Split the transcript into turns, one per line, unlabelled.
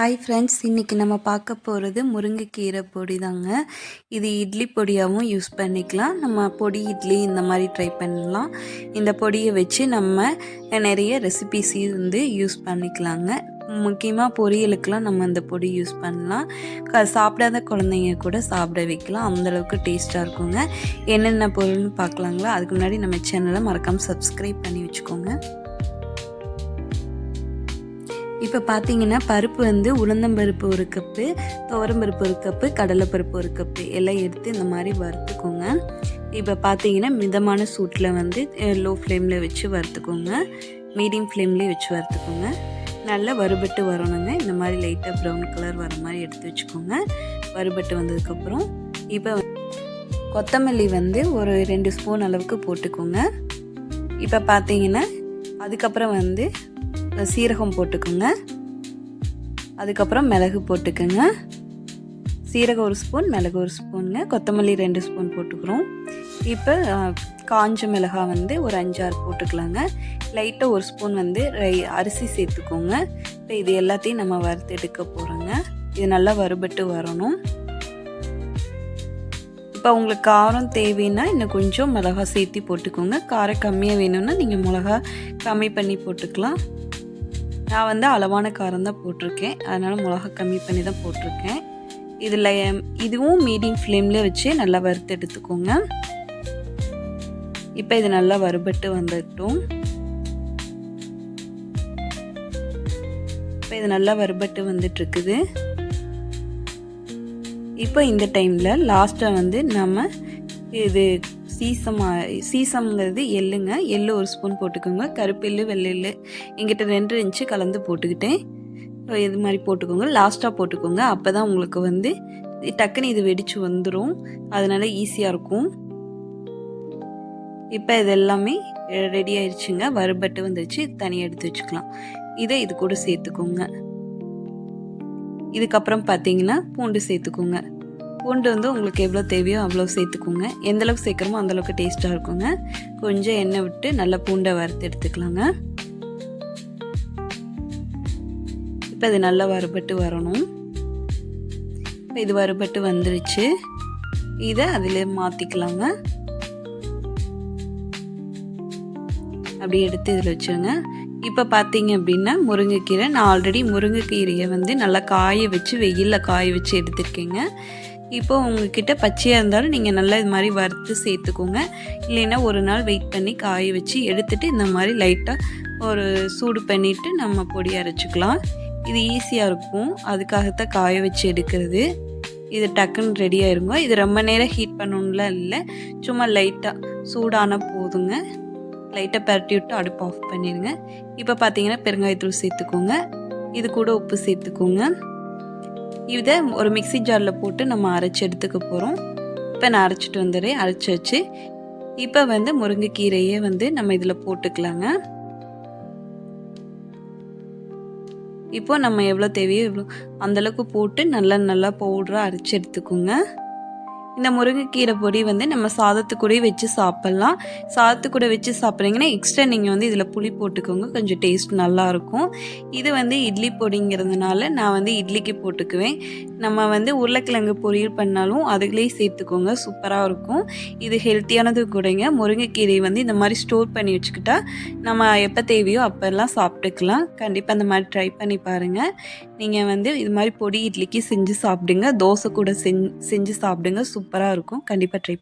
Hi friends இன்றைக்கி நம்ம பார்க்க போகிறது முருங்கைக்கீரை பொடி தாங்க இது இட்லி பொடியாகவும் யூஸ் பண்ணிக்கலாம். நம்ம பொடி இட்லி இந்த மாதிரி ட்ரை பண்ணலாம். இந்த பொடியை வச்சு நம்ம நிறைய ரெசிபிஸ் வந்து யூஸ் பண்ணிக்கலாங்க. முக்கியமாக பொரியலுக்கெலாம் நம்ம இந்த பொடி யூஸ் பண்ணலாம். க சாப்பிடாத குழந்தைங்க கூட சாப்பிட வைக்கலாம். அந்தளவுக்கு டேஸ்ட்டாக இருக்குங்க. என்னென்ன பொருள்னு பார்க்கலாங்களா? அதுக்கு முன்னாடி நம்ம சேனலை மறக்காமல் சப்ஸ்கிரைப் பண்ணி வச்சுக்கோங்க. இப்போ பார்த்தீங்கன்னா பருப்பு வந்து உளுந்தம்பருப்பு ஒரு கப்பு துவரம்பருப்பு ஒரு கப்பு கடலைப்பருப்பு ஒரு கப்பு. எல்லாம் எடுத்து இந்த மாதிரி வறுத்துக்கோங்க. இப்போ பார்த்தீங்கன்னா மிதமான சூட்டில் வந்து லோ ஃப்ளேமில் வச்சு வறுத்துக்கோங்க. மீடியம் ஃப்ளேம்லேயே வச்சு வறுத்துக்கோங்க. நல்லா வறுபட்டு வரணுங்க. இந்த மாதிரி லைட்டாக ப்ரௌன் கலர் வர மாதிரி எடுத்து வச்சுக்கோங்க. வறுபட்டு வந்ததுக்கப்புறம் இப்போ கொத்தமல்லி வந்து ஒரு ரெண்டு ஸ்பூன் அளவுக்கு போட்டுக்கோங்க. இப்போ பார்த்தீங்கன்னா அதுக்கப்புறம் வந்து சீரகம் போட்டுக்கோங்க. அதுக்கப்புறம் மிளகு போட்டுக்கோங்க. சீரகம் ஒரு ஸ்பூன் மிளகு ஒரு ஸ்பூனுங்க. கொத்தமல்லி ரெண்டு ஸ்பூன் போட்டுக்கிறோம். இப்போ காஞ்ச மிளகாய் வந்து ஒரு அஞ்சாறு போட்டுக்கலாங்க. லைட்டாக ஒரு ஸ்பூன் வந்து அரிசி சேர்த்துக்கோங்க. இப்போ இது எல்லாத்தையும் நம்ம வறுத்து எடுக்க போகிறோங்க இது நல்லா வறுபட்டு வரணும். இப்போ உங்களுக்கு காரம் தேவைன்னா இன்னும் கொஞ்சம் மிளகா சேர்த்து போட்டுக்கோங்க. காரம் கம்மியாக வேணும்னா நீங்கள் மிளகா கம்மி பண்ணி போட்டுக்கலாம். நான் வந்து அளவான காரம் தான் போட்டிருக்கேன். அதனால் மிளகா கம்மி பண்ணி தான் போட்டிருக்கேன். இதில் இதுவும் மீடியம் ஃப்ளேமில் வச்சு நல்லா வறுத்து எடுத்துக்கோங்க. இப்போ இது நல்லா வறுபட்டு வந்துட்டோம். இப்போ இது நல்லா வறுபட்டு வந்துட்டுருக்குது இப்போ இந்த டைமில் லாஸ்ட்டாக வந்து நம்ம இது சீசம் சீசம்ங்கிறது எள்ளுங்க. எள்ளு ஒரு ஸ்பூன் போட்டுக்கோங்க. கருப்பெல்லு வெள்ளெல்லு எங்கிட்ட ரெண்டு இன்ச்சு கலந்து போட்டுக்கிட்டேன். இது மாதிரி போட்டுக்கோங்க. லாஸ்ட்டாக போட்டுக்கோங்க. அப்போ தான் உங்களுக்கு வந்து டக்குன்னு இது வெடித்து வந்துடும் அதனால் ஈஸியாக இருக்கும். இப்போ இது எல்லாமே ரெடி ஆயிடுச்சுங்க வறுபட்டு வந்துருச்சு. தனியாக எடுத்து வச்சுக்கலாம். இதை இது கூட சேர்த்துக்கோங்க. இதுக்கப்புறம் பார்த்தீங்கன்னா பூண்டு சேர்த்துக்கோங்க. பூண்டு வந்து உங்களுக்கு எவ்வளோ தேவையோ அவ்வளோ சேர்த்துக்கோங்க. எந்தளவுக்கு சேர்க்குறமோ அந்தளவுக்கு டேஸ்ட்டாக இருக்குங்க. கொஞ்சம் எண்ணெய் விட்டு நல்லா பூண்டை வறுத்து எடுத்துக்கலாங்க. இப்போ இது நல்லா வறுபட்டு வரணும். இப்போ இது வறுபட்டு வந்துருச்சு. இதை அதில் மாற்றிக்கலாங்க அப்படி எடுத்து இதில் வச்சுருங்க. இப்போ பார்த்தீங்க அப்படின்னா முருங்கைக்கீரை நான் ஆல்ரெடி முருங்கைக்கீரையை வந்து நல்லா காய வச்சு வெயிலில் காய வச்சு எடுத்துருக்கேங்க. இப்போ உங்ககிட்ட பச்சையாக இருந்தாலும் நீங்கள் நல்லா இது மாதிரி வறுத்து சேர்த்துக்கோங்க. இல்லைன்னா ஒரு நாள் வெயிட் பண்ணி காய வச்சு எடுத்துகிட்டு இந்த மாதிரி லைட்டாக ஒரு சூடு பண்ணிவிட்டு நம்ம பொடி அரைச்சிக்கலாம். இது ஈஸியாக இருக்கும். அதுக்காகத்தான் காய வச்சு எடுக்கிறது. இது டக்குன்னு ரெடி ஆயிருங்க. இது ரொம்ப நேரம் ஹீட் பண்ணணும்லாம் இல்லை சும்மா லைட்டாக சூடான போதுங்க. லைட்டாக பரட்டி விட்டு அடுப்பு ஆஃப் பண்ணிடுங்க. இப்போ பார்த்தீங்கன்னா பெருங்காயத்தூள் சேர்த்துக்கோங்க. இது கூட உப்பு சேர்த்துக்கோங்க. இதை ஒரு மிக்சி ஜாரில் போட்டு நம்ம அரைச்சி எடுத்துக்க போகிறோம் இப்போ நான் அரைச்சிட்டு வந்துடுறேன் அரைச்சி வச்சு இப்போ வந்து முருங்கைக்கீரையே வந்து நம்ம இதில் போட்டுக்கலாங்க. இப்போ நம்ம எவ்வளோ தேவையோ எவ்வளோ அந்தளவுக்கு போட்டு நல்லா நல்லா பவுடராக அரைச்சி எடுத்துக்கோங்க. இந்த முருங்கைக்கீரை பொடி வந்து நம்ம சாதத்துக்கூடயே வச்சு சாப்பிட்லாம். சாதத்துக்கூட வச்சு சாப்பிட்றீங்கன்னா எக்ஸ்ட்ரா நீங்கள் வந்து இதில் புளி போட்டுக்கோங்க. கொஞ்சம் டேஸ்ட் நல்லாயிருக்கும். இது வந்து இட்லி பொடிங்கிறதுனால நான் வந்து இட்லிக்கு போட்டுக்குவேன். நம்ம வந்து உருளைக்கிழங்கு பொரியல் பண்ணாலும் அதுலேயே சேர்த்துக்கோங்க. சூப்பராக இருக்கும். இது ஹெல்த்தியானது கூடங்க. முருங்கைக்கீரையை வந்து இந்த மாதிரி ஸ்டோர் பண்ணி வச்சுக்கிட்டா நம்ம எப்போ தேவையோ அப்போல்லாம் சாப்பிட்டுக்கலாம். கண்டிப்பாக அந்த மாதிரி ட்ரை பண்ணி பாருங்கள் நீங்கள் வந்து இது மாதிரி பொடி இட்லிக்கு செஞ்சு சாப்பிடுங்க. தோசை கூட செஞ்சு செஞ்சு சாப்பிடுங்க. சூப் சூப்பராக இருக்கும். கண்டிப்பாக ட்ரை